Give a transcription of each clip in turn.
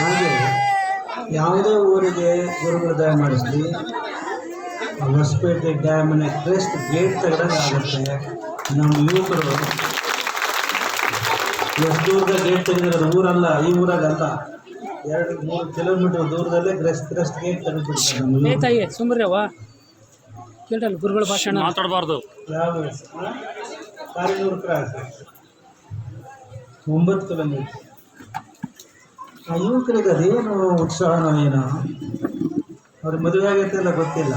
ಹಾಗೆ ಯಾವುದೇ ಊರಿಗೆ ಗುರುಗಳು ದಯ ಮಾಡಿಸ್ಲಿ. ಹೊಸಪೇಟೆ ಡ್ಯಾಮಿನ ಕ್ರೆಸ್ಟ್ ಗೇಟ್ ತಗಡಂಗೆ ಆಗುತ್ತೆ. ನಮ್ಮ ಯುವಕರು ಎಷ್ಟು ದೂರದ ಗೇಟ್ ತೆಗೆದಿರೋದು? ಊರಲ್ಲ ಈ ಊರಾಗಲ್ಲ ಎರಡು ಮೂರು ಕಿಲೋಮೀಟರ್ ದೂರದಲ್ಲೇ ಕ್ರೆಸ್ಟ್ ಕ್ರೆಸ್ಟ್ ಗೇಟ್ ತೆಗೆದುಬಿಡ್ತಾರೆ ಸುಮ್ರವ್ವ ಕೇಳ್ರಲ್ಲ ಗುರುಗಳ ಭಾಷಣ. ಮಾತಾಡಬಾರ್ದು. ಯಾವ ಕಾರಿನೂರು ಕ್ರಾಸ್ ಒಂಬತ್ತು ಕಿಲೋಮೀಟರ್ ಆ ಯುವಕರಿಗೆ ಅದೇನು ಉತ್ಸಾಹ ಏನೋ. ಅವ್ರ ಮದುವೆ ಆಗೈತೆ ಎಲ್ಲ ಗೊತ್ತಿಲ್ಲ.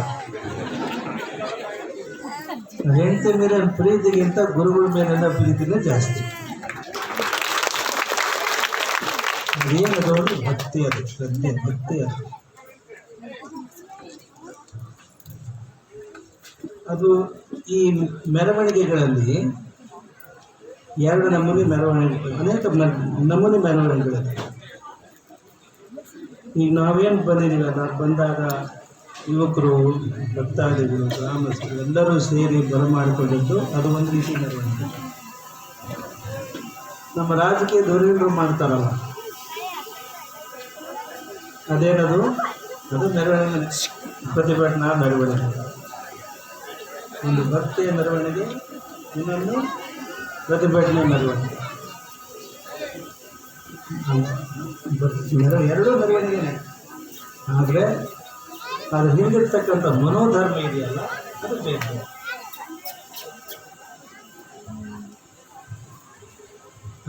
ಹೆಂಡತಿ ಮೇಲೆ ಪ್ರೀತಿಗಿಂತ ಗುರುಗಳ ಮೇಲೆಲ್ಲ ಪ್ರೀತಿನೇ ಜಾಸ್ತಿ. ಏನದು ಒಂದು ಭಕ್ತಿ ಅದು ಶ್ರದ್ಧೆ ಭಕ್ತಿ ಅದು. ಅದು ಈ ಮೆರವಣಿಗೆಗಳಲ್ಲಿ ಎರಡು ನಮೂನೆ ಮೆರವಣಿಗೆ ಅನೇಕ ನಮೂನೆ ಮೆರವಣಿಗೆಗಳಿದೆ ಈಗ ನಾವೇನು ಬಂದಿದ್ದೀವಲ್ಲ ಬಂದಾಗ ಯುವಕರು ಭಕ್ತಾದಿಗಳು ಗ್ರಾಮಸ್ಥರು ಎಲ್ಲರೂ ಸೇರಿ ಬರಮಾಡಿಕೊಂಡಿದ್ದು, ಅದು ಒಂದು ರೀತಿ ನಡವಳಿಕೆ ನಮ್ಮ ರಾಜಕೀಯ ಧೋರಣೆಗಳು ಮಾಡ್ತಾರಲ್ಲ, ಅದೇನದು? ಅದು ಮೆರವಣಿಗೆ ಪ್ರತಿಭಟನಾ ಮೆರವಣಿಗೆ. ಒಂದು ಭಕ್ತಿಯ ಮೆರವಣಿಗೆ, ಇನ್ನೊಂದು ಪ್ರತಿಭಟನೆ ಮೆರವಣಿಗೆ. ಎರಡೂ ಬರೆಯೋದೇನೆ ಆದರೆ ಅದು ಹಿಂದಿರ್ತಕ್ಕಂಥ ಮನೋಧರ್ಮ ಇದೆಯಲ್ಲ, ಅದು ಬೇಕು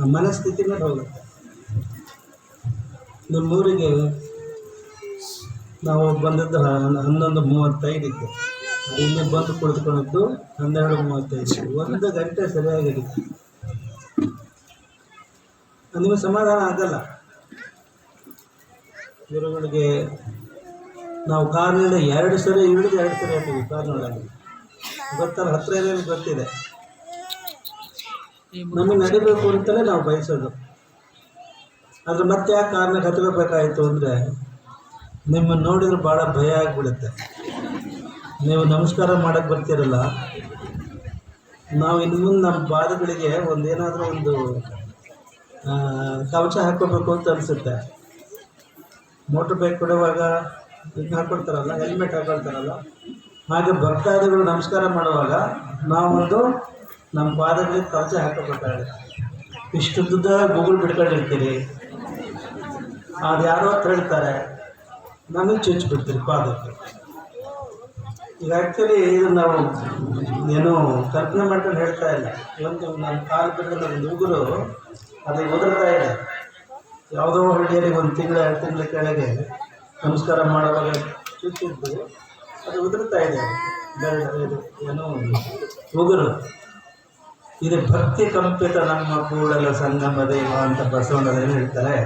ಆ ಮನಸ್ಥಿತಿನೇ ಮೇಲೆ ಹೋಗುತ್ತೆ. ನಮ್ಮೂರಿಗೆ ನಾವು ಬಂದದ್ದು ಹನ್ನೊಂದು ಮೂವತ್ತೈದಕ್ಕೆ ಇಲ್ಲಿ ಬಂದು ಕುಳಿತುಕೊಂಡಿದ್ದು ಹನ್ನೆರಡು ಮೂವತ್ತೈದು. ಒಂದು ಗಂಟೆ ಸರಿಯಾಗಿರುತ್ತೆ ನಿಮಗೆ ಸಮಾಧಾನ ಆಗಲ್ಲ. ಗುರುಗಳಿಗೆ ನಾವು ಕಾರಿನಿಂದ ಎರಡು ಸರಿ ಇಳಿದು ಎರಡು ಸರಿ ಹೋಗ್ತೀವಿ ಕಾರ್ನೊಳಗೆ. ಗೊತ್ತಲ್ಲ, ಹತ್ರ ಇದೆ ಗೊತ್ತಿದೆ. ನಮಗೆ ನಡಿಬೇಕು ಅಂತಲೇ ನಾವು ಬಯಸೋದು. ಆದರೆ ಮತ್ತೆ ಯಾಕೆ ಕಾರ್ನ ಹತ್ಕೋಬೇಕಾಯಿತು ಅಂದರೆ ನಿಮ್ಮನ್ನು ನೋಡಿದ್ರೆ ಭಾಳ ಭಯ ಆಗಿಬಿಡುತ್ತೆ. ನೀವು ನಮಸ್ಕಾರ ಮಾಡಕ್ಕೆ ಬರ್ತಿರಲ್ಲ. ನಾವು ಇನ್ನು ಮುಂದೆ ನಮ್ಮ ಪಾದಗಳಿಗೆ ಒಂದು ಏನಾದರೂ ಒಂದು ಕವಚ ಹಾಕ್ಕೋಬೇಕು ಅಂತ ಅನಿಸುತ್ತೆ. ಮೋಟ್ರ್ ಬೈಕ್ ಕೊಡುವಾಗ ಇದು ಹಾಕ್ಕೊಡ್ತಾರಲ್ಲ ಹೆಲ್ಮೆಟ್ ಹಾಕೊಳ್ತಾರಲ್ಲ, ಹಾಗೆ ಭಕ್ತಾದಿಗಳು ನಮಸ್ಕಾರ ಮಾಡುವಾಗ ನಾವೊಂದು ನಮ್ಮ ಪಾದಗಳಿಗೆ ಕವಚ ಇಷ್ಟು ಇಷ್ಟುದ್ದ ಗೂಗಲ್ ಬಿಡ್ಕೊಂಡಿರ್ತೀರಿ ಅದು ಯಾರೋ ಹತ್ರ ಹೇಳ್ತಾರೆ ನಮಗೆ ಚುಚ್ಚಿಬಿಡ್ತೀರಿ ಪಾದಕ್ಕೆ. ಈಗ ಆ್ಯಕ್ಚುಲಿ ಇದು ನಾವು ಏನು ಕಲ್ಪನೆ ಮಾಡ್ಕೊಂಡು ಹೇಳ್ತಾ ಇಲ್ಲ. ಒಂದು ನಮ್ಮ ಕಾಲು ಬಿಡದ ಒಂದು ಉಗುರು ಅದು ಉದುರ್ತಾ ಇದೆ. ಯಾವುದೋ ಹಳ್ಳಿಯಲ್ಲಿ ಒಂದು ತಿಂಗಳ, ಎರಡು ತಿಂಗಳ ಕೆಳಗೆ ನಮಸ್ಕಾರ ಮಾಡುವಾಗ ಚುಚ್ಚಿದ್ದು ಅದು ಉದುರ್ತಾ ಇದೆ. ಏನೋ ಉಗುರು. ಇದು ಭಕ್ತಿ ಕಂಪಿತ ನಮ್ಮ ಕೂಡಲ ಸಂಗಮ ದೈವ ಅಂತ ಬಸವಣ್ಣದೇನು ಹೇಳ್ತಾರೆ.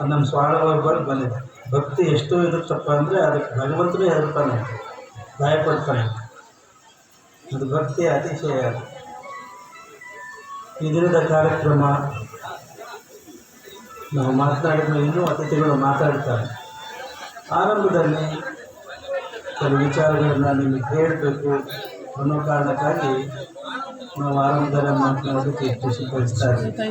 ನಮ್ಮ ಸ್ವಾಮಿಗಳು ಬಂದಿದೆ. ಭಕ್ತಿ ಎಷ್ಟು ಇರುತ್ತಪ್ಪ ಅಂದರೆ ಅದಕ್ಕೆ ಭಗವಂತನೇ ಹೇಳ್ತಾನೆ. ಭಯಪಡ್ತಾನೆ ಅದು ಭಕ್ತಿ ಅತಿಶಯ. ಈ ದಿನದ ಕಾರ್ಯಕ್ರಮ. ನಾವು ಮಾತನಾಡಿದ ಇನ್ನೂ ಅತಿಥಿಗಳು ಮಾತಾಡ್ತಾರೆ. ಆರಂಭದಲ್ಲಿ ಕೆಲವು ವಿಚಾರಗಳನ್ನು ನಿಮಗೆ ಹೇಳಬೇಕು ಅನ್ನೋ ಕಾರಣಕ್ಕಾಗಿ ನಾವು ಆರಂಭದಲ್ಲಿ ಮಾತನಾಡೋದಕ್ಕೆ ಹೆಚ್ಚು ಇದ್ದೀವಿ.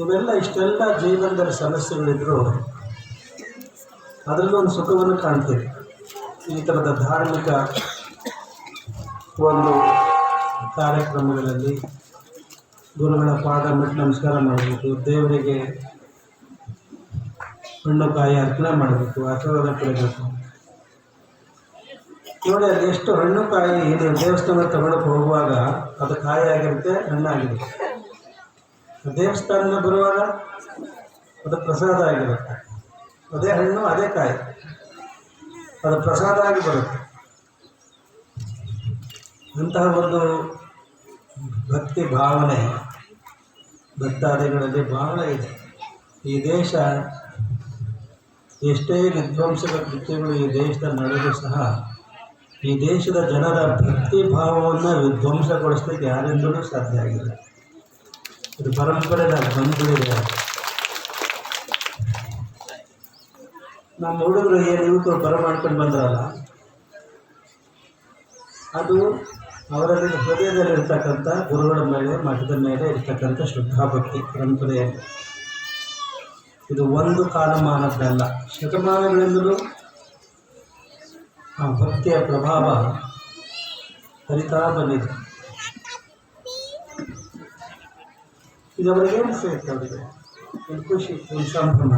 ಇವೆಲ್ಲ ಇಷ್ಟೆಲ್ಲ ಜೀವನದ ಸಮಸ್ಯೆಗಳಿದ್ರು ಅದರಲ್ಲೂ ಒಂದು ಸುಖವನ್ನು ಕಾಣ್ತೀವಿ ಈ ಥರದ ಧಾರ್ಮಿಕ ಒಂದು ಕಾರ್ಯಕ್ರಮಗಳಲ್ಲಿ ಗುರುಗಳ ಪಾದ ಮೆಟ್ಟು ನಮಸ್ಕಾರ ಮಾಡಬೇಕು, ದೇವರಿಗೆ ಹಣ್ಣು ಕಾಯಿ ಅರ್ಪಣೆ ಮಾಡಬೇಕು, ಆಶೀರ್ವಾದ ಪಡೆಯಬೇಕು. ನೋಡಿ, ಅಲ್ಲಿ ಎಷ್ಟು ಹಣ್ಣು ಕಾಯಿ ನೀವು ದೇವಸ್ಥಾನ ತಗೊಳಕ್ಕೆ ಹೋಗುವಾಗ ಅದು ಕಾಯಿ ಆಗಿರುತ್ತೆ ಹಣ್ಣಾಗಿರುತ್ತೆ ದೇವಸ್ಥಾನಕ್ಕೆ ಬರುವಾಗ ಅದು ಪ್ರಸಾದ ಆಗಿರುತ್ತೆ. ಅದೇ ಹಣ್ಣು, ಅದೇ ಕಾಯಿ. ಅದು ಪ್ರಸಾದ ಆಗಿ ಬರುತ್ತೆ. ಅಂತಹ ಒಂದು ಭಕ್ತಿ ಭಾವನೆ, ಭಕ್ತಾದಿಗಳಲ್ಲಿ ಬಹಳ ಇದೆ. ಈ ದೇಶ ಎಷ್ಟೇ ವಿಧ್ವಂಸಕ ಕೃತ್ಯಗಳು ಈ ದೇಶದ ನಡೆದರೂ ಸಹ ಈ ದೇಶದ ಜನರ ಭಕ್ತಿ ಭಾವವನ್ನು ವಿಧ್ವಂಸಗೊಳಿಸ್ಲಿಕ್ಕೆ ಯಾರಿಂದಲೂ ಸಾಧ್ಯ ಆಗಿಲ್ಲ. ಇದು ಪರಂಪರೆ ನಾವು ನಮ್ಮ ಹುಡುಗರು ಏನು ಯುವಕರು ಬರ ಮಾಡ್ಕೊಂಡು ಬಂದ್ರಲ್ಲ, ಅದು ಅವರಲ್ಲಿ ಹೃದಯದಲ್ಲಿರ್ತಕ್ಕಂಥ ಗುರುಗಳ ಮೇಲೆ, ಮಠದ ಮೇಲೆ ಇರ್ತಕ್ಕಂಥ ಶ್ರದ್ಧಾಭಕ್ತಿ ಪರಂಪರೆ. ಇದು ಒಂದು ಕಾಲಮಾನದ್ದಲ್ಲ. ಶತಮಾನಗಳಿಂದಲೂ ಆ ಭಕ್ತಿಯ ಪ್ರಭಾವ ಹರಿತಾ ಬಂದಿದೆ. ಇದು ಅವರಿಗೆ ಏನು ಸಿಗುತ್ತೆ ಅವರಿಗೆ ಖುಷಿ ಸಂಭ್ರಮ.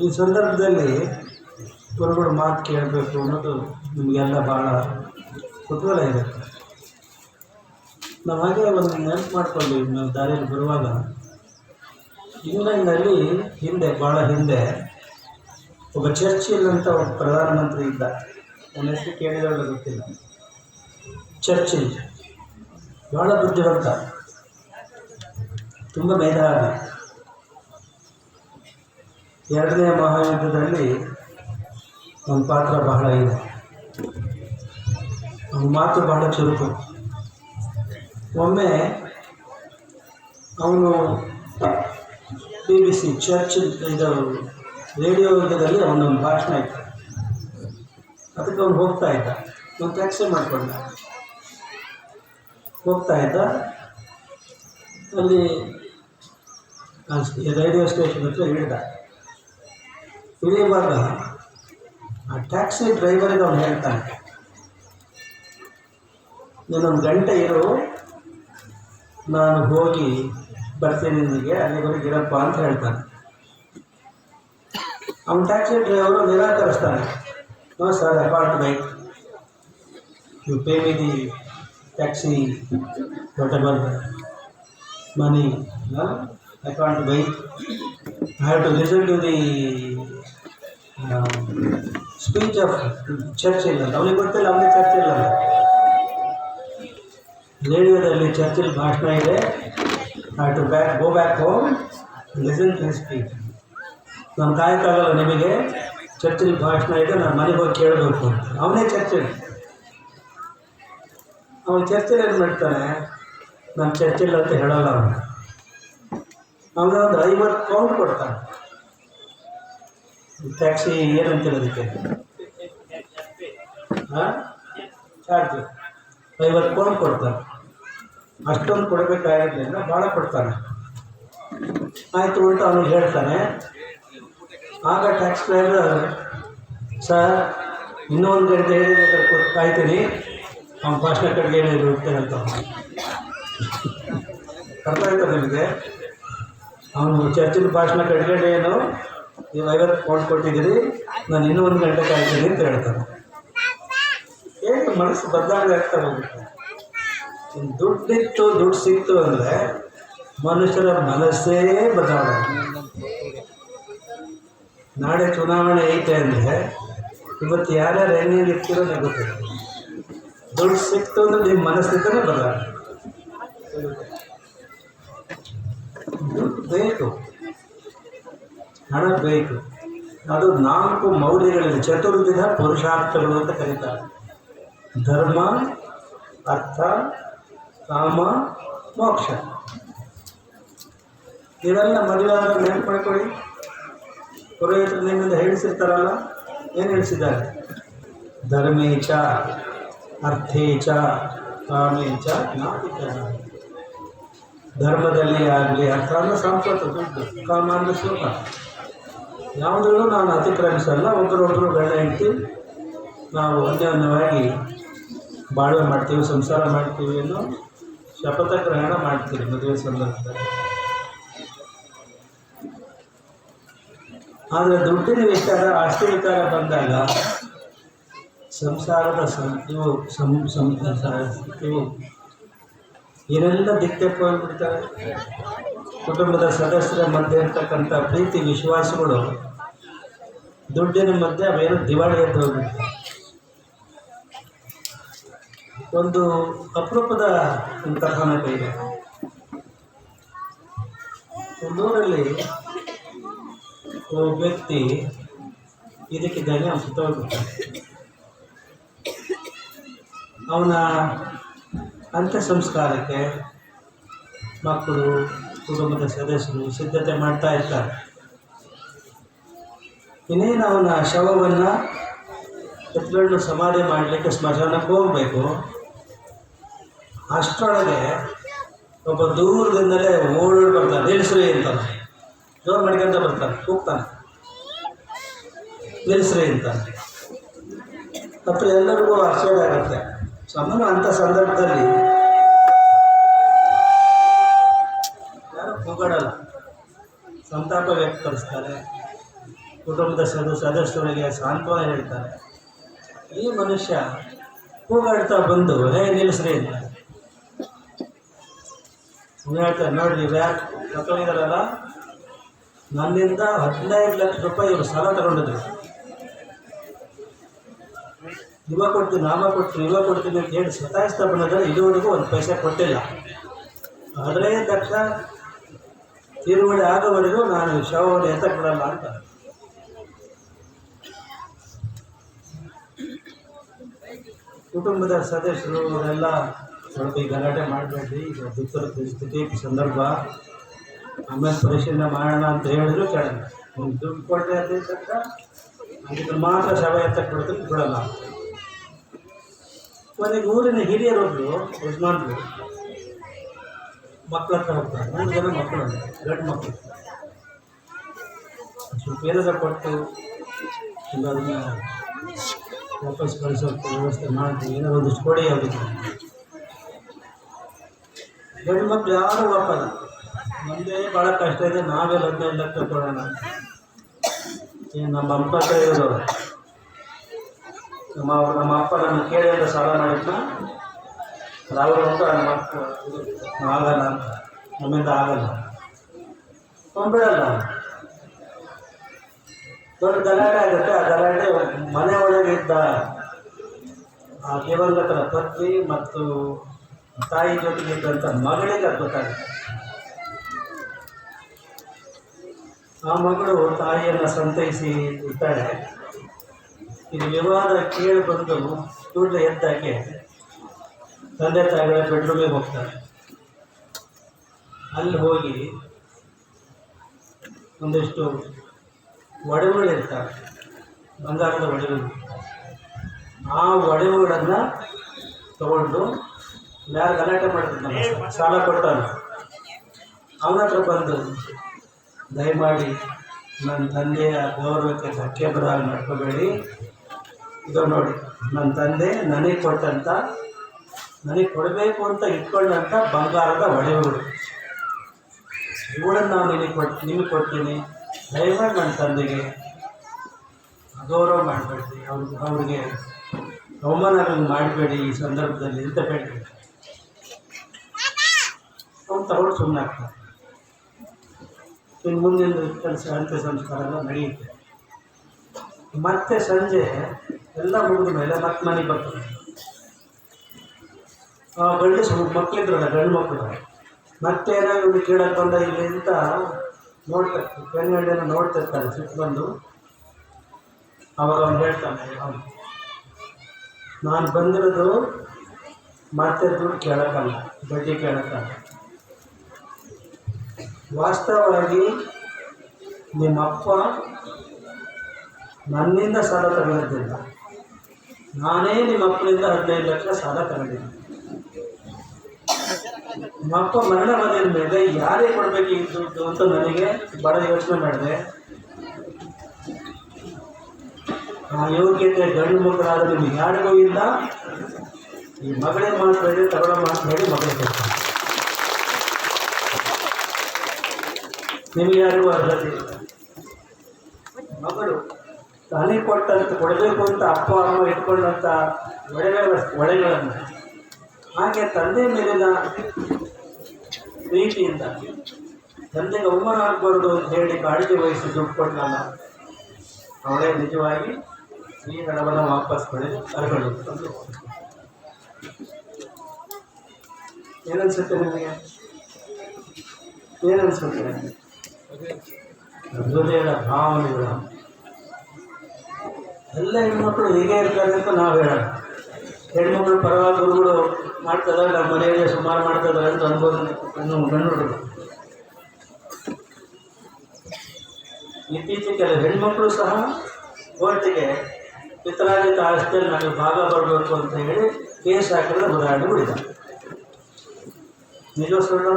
ಈ ಸಂದರ್ಭದಲ್ಲಿ ಗುರುಗಳು ಮಾತು ಕೇಳಬೇಕು ಅನ್ನೋದು ನಿಮಗೆಲ್ಲ ಭಾಳ ಕುತೂಹಲ ಇರುತ್ತೆ ನಾವು ಹಾಗೆ ಒಂದು ನೆನಪು ಮಾಡಿಕೊಂಡು ನಾವು ದಾರಿಯಲ್ಲಿ ಬರುವಾಗ ಇಂಗ್ಲೆಂಡ್ನಲ್ಲಿ ಹಿಂದೆ ಭಾಳ ಹಿಂದೆ ಒಬ್ಬ ಚರ್ಚಿಲ್ ಅಂತ ಒಬ್ಬ ಪ್ರಧಾನಮಂತ್ರಿ ಇದ್ದ. ನನ್ನ ಹೆಸರು ಕೇಳಿದಾಗ ಗೊತ್ತಿಲ್ಲ. ಚರ್ಚಿಲ್ ಭಾಳ ಬುದ್ಧಿವಂತ ತುಂಬ ಮೇಧಾವಿ. ಎರಡನೇ ಮಹಾಯುದ್ಧದಲ್ಲಿ ಅವನ ಪಾತ್ರ ಬಹಳ ಇದೆ. ಅವನ ಮಾತು ಬಹಳ ಚುರುಕು. ಒಮ್ಮೆ ಅವನು ಬಿ ಬಿ ಸಿ ಚರ್ಚ್ ಇದು ರೇಡಿಯೋ ಯುಗದಲ್ಲಿ ಅವನೊಂದು ಭಾಷಣ ಇತ್ತು ಅದಕ್ಕೆ ಅವನು ಹೋಗ್ತಾ ಇದ್ದ. ಒಂದು ಟ್ಯಾಕ್ಸಿ ಮಾಡ್ಕೊಂಡ. ಹೋಗ್ತಾ ಇದ್ದ. ಅಲ್ಲಿ ರೇಡಿಯೋ ಸ್ಟೇಷನ್ ಹತ್ರ ಇಳಿದ. ಇಳಿಯುವಾಗ ಆ ಟ್ಯಾಕ್ಸಿ ಡ್ರೈವರಿಗೆ ಅವನು ಹೇಳ್ತಾನೆ. ನೀನೊಂದು ಗಂಟೆ ಇರು. ನಾನು ಹೋಗಿ ಬರ್ತೀನಿ ನಿನಗೆ. ಅಲ್ಲಿವರೆಗೆ ಇರಪ್ಪ ಅಂತ ಹೇಳ್ತಾನೆ. ಅವನ taxi driver ನಿರಾಕರಿಸ್ತಾನೆ. No sir, apartment you pay me the taxi whatever money I can't bike I have to listen to the speech of church ಇಲ್ಲ. ಅವನಿಗೆ ಗೊತ್ತಿಲ್ಲ ಅವನಿಗೆ ಚರ್ಚ್ ಇಲ್ಲ. ರೇಡಿಯೋದಲ್ಲಿ ಚರ್ಚಿಲ್ ಭಾಷಣ ಇದೆ. To back go back home listen to speech ನಾನು ಕಾಯಕ್ಕಾಗಲ್ಲ ನಿಮಗೆ ಚರ್ಚಿಲ್ ಭಾಷಣ ಇದೆ, ನಾನು ಮನೆಗೆ ಹೋಗಿ ಕೇಳಬೇಕು ಅಂತ. ಅವನೇ ಚರ್ಚಿಲ್ ಅವನು ಚರ್ಚಿಲ್ ಏನು ಮಾಡ್ತಾನೆ? ನಾನು ಚರ್ಚಿಲ್ ಅಂತ ಹೇಳಲ್ಲ ಅವನು. ಅವನ ಒಂದು ಐವತ್ತು ಕೌಂಟ್ ಕೊಡ್ತಾನೆ. ಟ್ಯಾಕ್ಸಿ ಏನಂತೇಳಿ ಅದಕ್ಕೆ ಹಾಂ ಚಾರ್ಜ್ ಐವತ್ತು ಪೌಂಡ್ ಕೊಡ್ತಾನೆ ಅಷ್ಟೊಂದು ಕೊಡಬೇಕಾಗಿರಲಿಲ್ಲ ಭಾಳ ಕೊಡ್ತಾನೆ. ಆಯಿತು ಉಂಟು ಅವನಿಗೆ ಹೇಳ್ತಾನೆ, ಆಗ ಟ್ಯಾಕ್ಸ್ ಡ್ರೈವರ್ ಸರ್, ಇನ್ನೊಂದು ಗಂಟೆ ಹೇಳಿದ್ರೆ ಕೊಟ್ಟು ಕಾಯ್ತೀನಿ. ಅವ್ನು ಭಾಷಣ ಕಡೆಗೆ ಹೇಳಿದ್ರು ಹೋಗ್ತೇನೆ ಅಂತ. ಅರ್ಥ ಆಯ್ತಾ ನಿಮಗೆ? ಅವನು ಚರ್ಚಿನ ಭಾಷಣ ಕಡೆಗಡೆ ಏನು ನೀವು ಐವತ್ತು ಕೌಂಟ್ ಕೊಟ್ಟಿದ್ದೀರಿ, ನಾನು ಇನ್ನೂ ಒಂದು ಗಂಟೆ ಕಾಯ್ತೀನಿ ಅಂತ ಹೇಳ್ತಾನೆ ಏನು ಮನಸ್ಸು ಬದಲಾವಣೆ ಆಗ್ತಾ ಹೋಗುತ್ತೆ ದುಡ್ಡಿತ್ತು ದುಡ್ಡು ಸಿಕ್ತು ಅಂದರೆ ಮನುಷ್ಯರ ಮನಸ್ಸೇ ಬದಲಾವಣೆ. ನಾಳೆ ಚುನಾವಣೆ ಐತೆ ಅಂದರೆ ಇವತ್ತು ಯಾರ್ಯಾರು ಹೆಂಗೆ ಇರ್ತೀರೋ ನನಗೆ ಗೊತ್ತಿಲ್ಲ. ದುಡ್ಡು ಸಿಕ್ತು ಅಂದರೆ ನಿಮ್ಮ ಮನಸ್ಸಿಂದಲೇ ಬದಲಾವಣೆ. ದುಡ್ಡು ಬೇಕು. ಹಣ ಬೇಕು. ಅದು ನಾಲ್ಕು ಮೌಲ್ಯಗಳಲ್ಲಿ ಚತುರ್ವಿಧ ಪುರುಷಾರ್ಥಗಳು ಅಂತ ಕರೀತಾರೆ. ಧರ್ಮ, ಅರ್ಥ, ಕಾಮ, ಮೋಕ್ಷ. ಇವೆಲ್ಲ ಮದುವೆಯಾದ ನೆನಪು ಮಾಡ್ಕೊಳ್ಳಿ ಪುರೋಹಿತರು ನಿಮ್ಮಿಂದ ಹೇಳಿಸಿರ್ತಾರಲ್ಲ, ಏನು ಹೇಳಿಸಿದ್ದಾರೆ? ಧರ್ಮೇಚ, ಅರ್ಥೇಚ, ಕಾಮೇಚ ನಾಪಿಕ ಧರ್ಮದಲ್ಲಿ ಆಗಲಿ, ಅರ್ಥ ಅಂದ್ರೆ ಸಂಸ್ಕೃತ, ಕಾಮ ಅಂದ್ರೆ ಸುಖ ಯಾವುದರಲ್ಲೂ ನಾನು ಅತಿಕ್ರಮಿಸಲ್ಲ ಒಬ್ಬರೊಬ್ಬರು ಬೆಳೆ ಹೆಂಡತಿ, ನಾವು ಅನ್ಯೋನ್ಯವಾಗಿ ಬಾಳ್ವೆ ಮಾಡ್ತೀವಿ, ಸಂಸಾರ ಮಾಡ್ತೀವಿ ಅನ್ನೋ ಶಪಥ ಗ್ರಹಣ ಮಾಡ್ತೀವಿ ಮದುವೆ ಸಂದರ್ಭದಲ್ಲಿ. ಆದರೆ ದುಡ್ಡಿನ ವಿಚಾರ ಆಸ್ತಿ ವಿಚಾರ ಬಂದಾಗ ಸಂಸಾರದ ಇವು ಸಂ ಸಂ, ಸ- ಇವು ಏನೆಲ್ಲ ದಿಕ್ತೆಪ್ಪ ಹೋಗ್ಬಿಡ್ತಾರೆ ಕುಟುಂಬದ ಸದಸ್ಯರ ಮಧ್ಯೆ ಇರ್ತಕ್ಕಂಥ ಪ್ರೀತಿ, ವಿಶ್ವಾಸಗಳು, ದುಡ್ಡಿನ ಮಧ್ಯೆ ಅವೇನು ದಿವಾಳಿ ಎದ್ದು ಹೋಗುತ್ತೆ ಒಂದು ಅಪರೂಪದ ಕಥಾನಕ ಇದೆ. ಒಂದೂರಲ್ಲಿ ಒಬ್ಬ ವ್ಯಕ್ತಿ ಇದಕ್ಕಿದ್ದಾನೆ ಅವನು ಸುತ್ತೋಗ್ಬಿಡ್ತಾನೆ ಅವನ ಅಂತ್ಯ ಸಂಸ್ಕಾರಕ್ಕೆ ಮಕ್ಕಳು ಕುಟುಂಬದ ಸದಸ್ಯರು ಸಿದ್ಧತೆ ಮಾಡ್ತಾ ಇರ್ತಾರೆ ಇನ್ನೇನು ಅವನ ಶವವನ್ನು ಎತ್ಕೊಂಡು ಸಮಾಧಿ ಮಾಡಲಿಕ್ಕೆ ಸ್ಮಶಾನಕ್ಕೆ ಹೋಗಬೇಕು. ಅಷ್ಟರೊಳಗೆ ಒಬ್ಬ ದೂರದಿಂದಲೇ ಓಡಿ ಬರ್ತಾನೆ, ನಿಲ್ಲಿಸ್ರಿ ಅಂತ ಜೋರು ಮಾಡ್ಕೊಂತ ಬರ್ತಾನೆ, ಹೋಗ್ತಾನೆ. ನಿಲ್ಲಿಸ್ರಿ ಅಂತ ಮತ್ತು ಎಲ್ಲರಿಗೂ ಆಶ್ಚರ್ಯ ಆಗುತ್ತೆ. ಸಾಮಾನ್ಯ ಅಂಥ ಸಂದರ್ಭದಲ್ಲಿ ಯಾರು ಸಂತಾಪ ವ್ಯಕ್ತಪಡಿಸ್ತಾರೆ. ಕುಟುಂಬದ ಸದ ಸದಸ್ಯರಿಗೆ ಸಾಂತ್ವನ ಹೇಳ್ತಾರೆ. ಈ ಮನುಷ್ಯ ಕೂಗಾಡ್ತಾ ಬಂದು, ಹೇ, ನಿಲ್ಲಿಸ್ರಿ ಅಂತ. ಹೇಳ್ತಾರೆ ನೋಡ್ರಿ ಬ್ಯಾಕ್ ತಗೊಂಡಿದಾರಲ್ಲ ನನ್ನಿಂದ ಹದಿನೈದು ಲಕ್ಷ ರೂಪಾಯಿ ಇವರು ಸಾಲ ತಗೊಂಡಿದ್ರು. ಇವ ಕೊಡ್ತೀನಿ ನಾಮ ಕೊಡ್ತೀನಿ ಇವ ಕೊಡ್ತೀನಿ ಅಂತ ಹೇಳಿ ಸತಾಯಿಸ್ತಾ ಬಂದಿದ್ದಾರೆ ಇದುವರೆಗೂ ಒಂದು ಪೈಸೆ ಕೊಟ್ಟಿಲ್ಲ. ಆದರೆ ತಕ್ಷಣ ತಿರುವಳಿ ಆಗವರೆಗೂ ನಾನು ಶವವನ್ನು ಎತ್ತ ಬಿಡಲ್ಲ ಅಂತ. ಕುಟುಂಬದ ಸದಸ್ಯರು ಅವರೆಲ್ಲ ಸ್ವಲ್ಪ ಈ ಗಲಾಟೆ ಮಾಡಬೇಡ್ರಿ ಈಗ ದುಃಖದ ಪರಿಸ್ಥಿತಿ ಸಂದರ್ಭ. ಆಮೇಲೆ ಪರಿಶೀಲನೆ ಮಾಡೋಣ ಅಂತ ಹೇಳಿದ್ರು ಕೇಳಲ್ಲ. ಒಂದು ದುಡ್ಡು ಕೊಟ್ಟರೆ ಅದೇ ತಕ್ಕ ಅದಕ್ಕೆ ಮಾತ್ರ ಶವ ಎತ್ತಕ್ಕೆ ಬಿಡ್ತೀನಿ ಬಿಡಲ್ಲ ಕೊನೆಗೆ ಊರಿನ ಹಿರಿಯರೊಬ್ರು ಯಜಮಾನ್ರು ಮಕ್ಕಳ ಹತ್ರ ಹೋಗ್ತಾರೆ. ಮೂರು ಜನ ಮಕ್ಕಳು ಗಂಡು ಮಕ್ಕಳು ಸ್ವಲ್ಪ ಏನಾದ್ರು ಕೊಟ್ಟು ಇಲ್ಲ ಅದನ್ನ ವಾಪಸ್ ಕಳಿಸೋಕ್ಕೆ ವ್ಯವಸ್ಥೆ ಮಾಡಿ ಏನೋ ಒಂದು ಕೊಡಿ ಅವರಿಗೆ. ಗಂಡು ಮಕ್ಕಳು ಯಾರು ಒಪ್ಪಲ್ಲ. ನಮ್ಮದೇ ಭಾಳ ಕಷ್ಟ ಇದೆ ನಾವೇ ಹದಿನೈದು ಲಕ್ಷ ಕೊಡೋಣ ಏನು ನಮ್ಮ ಅಪ್ಪ ಹತ್ರ ಇರೋದು ನಮ್ಮ ನಮ್ಮ ಅಪ್ಪ ನನ್ನ ಕೇಳಿ ಅಂತ ಸಾಲ ಮಾಡಿದ್ನ ರಾಹುಲ್ ಅಂತ ಆಗಲ್ಲ ಅಂತ ನಮ್ಮಿಂದ ಆಗಲ್ಲ ತೊಂಬಿಡಲ್ಲ ದೊಡ್ಡ ಗಲಾಟೆ ಆಗುತ್ತೆ ಆ ಗಲಾಟೆ ಮನೆ ಒಳಗೆ ಇದ್ದ ಆ ದಿವಂಗತರ ಪತ್ನಿ ಮತ್ತು ತಾಯಿ ಜೊತೆಗೆ ಇದ್ದಂಥ ಮಗಳಿಗೆ ಗೊತ್ತಾಗುತ್ತೆ. ಆ ಮಗಳು ತಾಯಿಯನ್ನು ಸಂತೈಸಿ ಇರ್ತಾಳೆ. ಇದು ವಿವಾದ ಕೇಳಿ ಬಂದು ಕೂಡಲೇ ಎದ್ದಾಕೆ ತಂದೆ ತಾಯಿಗಳ ಬೆಡ್ರೂಮಿಗೆ ಹೋಗ್ತಾರೆ. ಅಲ್ಲಿ ಹೋಗಿ ಒಂದಿಷ್ಟು ಇರ್ತಾರೆ ಬಂಗಾರದ ಒಡವೆಗಳು. ಆ ಒಡವೆಗಳನ್ನು ತಗೊಂಡು ಯಾರು ಗಲಾಟೆ ಮಾಡ್ತಿದ್ದಾನೆ ಸಾಲ ಕೊಟ್ಟಾನ. ಅವನ ಹತ್ರ ಬಂದು, ದಯಮಾಡಿ ನನ್ನ ತಂದೆಯ ಗೌರವಕ್ಕೆ ಧಕ್ಕೆ ಬರ ಹಾಗೆ ನಡ್ಕೋಬೇಡಿ ಇದು ನೋಡಿ ನನ್ನ ತಂದೆ ನನಗೆ ಕೊಟ್ಟಂಥ ನನಗೆ ಕೊಡಬೇಕು ಅಂತ ಇಟ್ಕೊಂಡಂಥ ಬಂಗಾರದ ಒಡೆಗಳು ಇವುಗಳನ್ನು ನಾನು ಇಲ್ಲಿ ಕೊಟ್ಟು ನಿಮಗೆ ಕೊಡ್ತೀನಿ. ದಯಮಾಡಿ ನನ್ನ ತಂದೆಗೆ ಅಗೌರವ ಮಾಡಬೇಡಿ ಅವ್ರಿಗೆ ಅವ್ರಿಗೆ ಅವಮಾನಗಳನ್ನು ಮಾಡಬೇಡಿ ಈ ಸಂದರ್ಭದಲ್ಲಿ ಅಂತ ಹೇಳ್ಬೇಕು ಅವ್ನು ತಗೊಂಡು ಸುಮ್ಮನೆ ಆಗ್ತಾರೆ. ಇನ್ನು ಮುಂದಿನ ಕೆಲಸ ಅಂತ್ಯ ಸಂಸ್ಕಾರ ಎಲ್ಲ ನಡೆಯುತ್ತೆ. ಮತ್ತೆ ಸಂಜೆ ಎಲ್ಲ ಮುಗಿದ ಮೇಲೆ ಮತ್ತೆ ಮನೆಗೆ ಬರ್ತಾರೆ. ಆ ಸ್ವಲ್ಪ ಮಕ್ಕಳಿದ್ರಲ್ಲ ಗಂಡು ಮಕ್ಕಳು ಮತ್ತೆ ಏನಾದ್ರು ಇವ್ರು ಕೇಳಕ್ಕೆ ಬಂದ ಇಲ್ಲಿ ಅಂತ ನೋಡ್ತಾರೆ. ಬೆನ್ಗಂಡೆನ ನೋಡ್ತಿರ್ತಾರೆ ಸಿಟ್ಟು ಬಂದು. ಅವಾಗ ಹೇಳ್ತಾನೆ ನಾನು ಬಂದಿರೋದು ಮತ್ತೆ ದುಡ್ಡು ಕೇಳಕ್ಕಲ್ಲ, ಬಡ್ಡಿ ಕೇಳಕ್ಕಲ್ಲ. ವಾಸ್ತವವಾಗಿ ನಿಮ್ಮಪ್ಪ ನನ್ನಿಂದ ಸಾಲ ತಗೊಂಡಿದ್ದಿಲ್ಲ. ನಾನೇ ನಿಮ್ಮ ಅಪ್ಪನಿಂದ ಹದಿನೈದು ಲಕ್ಷ ಸಾಲ ತಗೊಂಡಿದ್ದೆ. ನಿಮ್ಮಪ್ಪ ಮರಣ ಬಂದಿದ ಮೇಲೆ ಯಾರೇ ಕೊಡಬೇಕು ಈ ದುಡ್ಡು ಅಂತ ನನಗೆ ಬಹಳ ಯೋಚನೆ ಮಾಡಿದೆ. ಆ ಯೋಗ್ಯತೆ ಗಂಡು ಮಕ್ಕಳಾದ ನಿಮ್ಗೆ ಯಾರಿಗೂ ಇಲ್ಲ. ಈ ಮಗಳೇ ಮಾತಾಡಿ ತಗೊಳ ತಗೊಳ್ಳೋ ಮಗಳೇ ಕೊಡ್ತಾರೆ ನಿಮ್ಗೆ ಯಾರಿಗೂ ಅರ್ಹತೆ ಇಲ್ಲ. ಮಗಳು ತಾನೇ ಕೊಟ್ಟಂತ, ಕೊಡಬೇಕು ಅಂತ ಅಪ್ಪ, ಅಮ್ಮ ಇಟ್ಕೊಂಡಂಥ ಒಡೆಗಳ ಒಡೆಗಳನ್ನು ಹಾಗೆ ತಂದೆ ಮೇಲಿನ ಪ್ರೀತಿಯಿಂದ ತಂದೆಗೆ ಅವಮಾನ ಆಗಬಾರ್ದು ಅಂತ ಹೇಳಿ ಕಾಳಜಿ ವಹಿಸಿ ದುಡ್ಡು ಕೊಟ್ಟಲ್ಲ ಅವಳೇ ನಿಜವಾಗಿ ಈ ಹಣವನ್ನು ವಾಪಸ್ ಪಡೆದು ಅರ್ಹಳು ಏನನ್ಸುತ್ತೆ ನಿಮಗೆ? ಏನನ್ಸುತ್ತೆ? ಹೃದಯದ ಭಾವನೆಗಳು. ಎಲ್ಲ ಹೆಣ್ಮಕ್ಳು ಹೀಗೆ ಇರ್ತಾರೆ ಅಂತ ನಾವು ಹೇಳೋಣ ಹೆಣ್ಮಕ್ಳು ಪರವಾಗಿ ಗುರುಗಳು ಮಾಡ್ತದ ನಮ್ಮ ಮನೆಯಲ್ಲೇ ಸುಮಾರು ಮಾಡ್ತದ ಅಂತ ಅನ್ಬೋದು. ಅನ್ನೋ ಗಂಡು ಹುಡುಗರು ಇತ್ತೀಚೆಗೆ ಕೆಲವು ಹೆಣ್ಮಕ್ಳು ಸಹ ಕೋರ್ಟಿಗೆ ಪಿತರಾಜಿತ ಆಸ್ತಿಯಲ್ಲಿ ನನಗೆ ಭಾಗ ಬರಬೇಕು ಅಂತ ಹೇಳಿ ಕೇಸ್ ಹಾಕಿದ್ರೆ ಉದಾಹರಣೆ ಬಿಡಿದ ನಿಜ ಸುಳ್ಳು?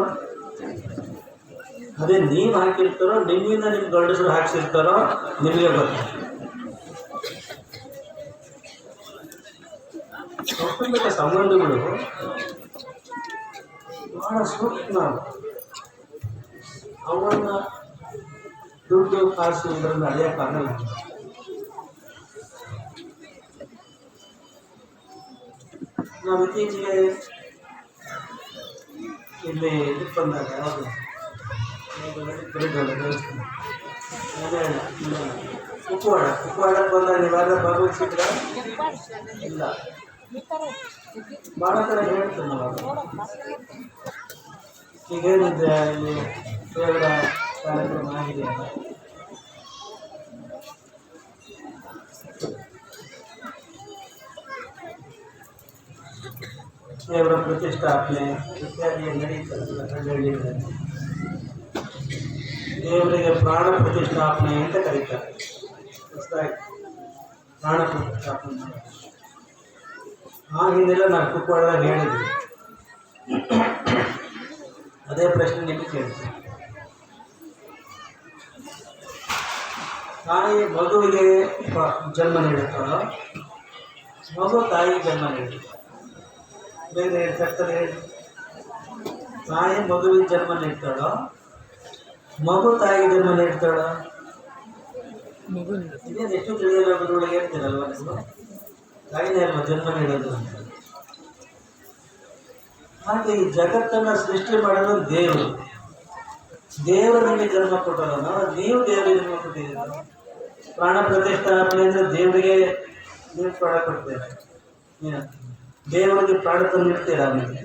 ಅದೇ ನೀವು ಹಾಕಿರ್ತಾರೋ, ನಿಮ್ಮಿಂದ ನಿಮ್ಗೆ ಗಂಡಸರು ಹಾಕ್ಸಿರ್ತಾರೋ, ನಿಮಗೆ ಗೊತ್ತು ಕೌಟುಂಬಿಕ ಸಂಬಂಧಗಳು ಬಹಳ ಸೂಕ್ಷ್ಮ. ಅವನ್ನ ದುಡ್ಡು ಕಾಸು ಇದರಿಂದ ಅಳೆಯೋಕ್ಕಾಗಲ್ಲ ನಾವು ಇತ್ತೀಚೆಗೆ ಇಲ್ಲಿ ಇದಕ್ಕೆ ಬಂದಾಗ ಯಾವುದು. ಕುಕ್ಕವಾಡ ಕುಕ್ಕವಾಡಕ್ಕೆ ಬಂದಾಗ ನೀವೆಲ್ಲ ಭಾಗವಹಿಸಿದ್ರ ಇಲ್ಲ. ಭಾಳ ಕಡೆ ಹೇಳ್ತೀನಿ ನಾವು ಈಗ ಏನಿದೆ ಇಲ್ಲಿ ದೇವರ ಕಾರ್ಯಕ್ರಮ ಆಗಿದೆ ಅಂತ ದೇವರ ಪ್ರತಿಷ್ಠಾಪನೆ ಇತ್ಯಾದಿ ನಡೀತದಲ್ಲ ಹಳ್ಳಿಗಳಲ್ಲಿ ದೇವರಿಗೆ ಪ್ರಾಣ ಪ್ರತಿಷ್ಠಾಪನೆ ಅಂತ ಕರೀತಾರೆ ಹೊಸ್ದಾಗಿ ಪ್ರಾಣ ಪ್ರತಿಷ್ಠಾಪನೆ ಮಾಡೋದು. ಆ ಹಿಂದೆಲ್ಲ ನಾನು ಕುಕ್ಕವಾಡದಾಗ ಹೇಳಿದ್ದೀನಿ ಅದೇ ಪ್ರಶ್ನೆ ನಿಮಗೆ ಕೇಳ್ತೀನಿ. ತಾಯಿ ಮಗುವಿಗೆ ಜನ್ಮ ನೀಡುತ್ತಾಳೋ? ಮಗು ತಾಯಿ ಜನ್ಮ ನೀಡಿ ಬೇರೆ ಹೇಳ್ತಾರೆ ಹೇಳಿ. ತಾಯಿ ಮಗುವಿಗೆ ಜನ್ಮ ನೀಡ್ತಾಳೋ? ಮಗು ತಾಯಿಗೆ ಜನ್ಮ ನೀಡ್ತಾಳೋ? ಎಷ್ಟು ಇದೇನು ಎಷ್ಟು ತಿಳಿಯಲಾಗದ್ರೊಳಗೆ ಹೇಳ್ತೀರಲ್ವ ನೀವು? ತಾಯಿನೇ ಅಲ್ವ ಜನ್ಮ ನೀಡೋದು ಅಂತ. ಹಾಗೆ ಈ ಜಗತ್ತನ್ನ ಸೃಷ್ಟಿ ಮಾಡೋದು ದೇವರು. ದೇವರಲ್ಲಿ ಜನ್ಮ ಕೊಟ್ಟಲ್ಲ ನೀವು ದೇವರಿಗೆ ಜನ್ಮ ಕೊಟ್ಟಿದ್ದೀರ? ಪ್ರಾಣ ಪ್ರತಿಷ್ಠಾಪನೆ ಅಂದರೆ ದೇವರಿಗೆ ನೀವು ಪ್ರಾಣ ಕೊಡ್ತೀರ? ದೇವರಿಗೆ ಪ್ರಾಣ ತಂದು ಆಮೇಲೆ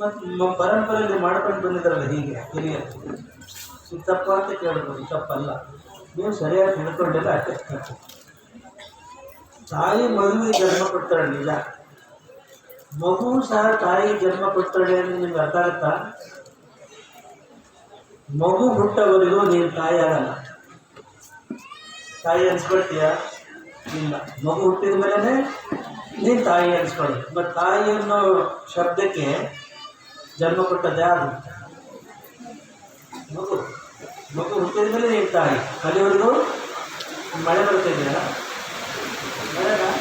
ಮತ್ತು ಪರಂಪರೆಯಲ್ಲಿ ಮಾಡ್ಕೊಂಡು ಬಂದಿದ್ದಾರಲ್ಲ ಹೀಗೆ ಹಿರಿಯ ತಪ್ಪ ಅಂತ ಕೇಳ್ಬೋದು, ತಪ್ಪಲ್ಲ. ನೀವು ಸರಿಯಾಗಿ ತಿಳ್ಕೊಂಡಿಲ್ಲ, ಅಷ್ಟೇ. ತಾಯಿ ಮಗುವಿಗೆ ಜನ್ಮ ಕೊಡ್ತಾಳೆ ನಿಜ? ಮಗು ಸಹ ತಾಯಿ ಜನ್ಮ ಕೊಡ್ತಾಳೆ ಅಂತ ನಿಮ್ಗೆ ಅರ್ಥ ಆಗುತ್ತಾ? ಮಗು ಹುಟ್ಟವರೆಗೂ ನೀನು ತಾಯಿ ಆಗಲ್ಲ. ತಾಯಿ ಅನ್ಸ್ಕೊಳ್ತೀಯ? ಇಲ್ಲ. ಮಗು ಹುಟ್ಟಿದ ಮೇಲೆ ನೀನು ತಾಯಿ ಅನ್ಸ್ಕೊಳ್ಳಿ ಬಟ್ ತಾಯಿ ಅನ್ನೋ ಶಬ್ದಕ್ಕೆ ಜನ್ಮ ಕೊಟ್ಟದ್ದು ಯಾರು? ಮಗು. ಮಗು ಹುಟ್ಟಿದ ಮೇಲೆ ನೀನು ತಾಯಿ. ಅಲ್ಲಿವರೆಗೂ ಮಳೆ ಬರ್ತಿದೆಯಾ 네.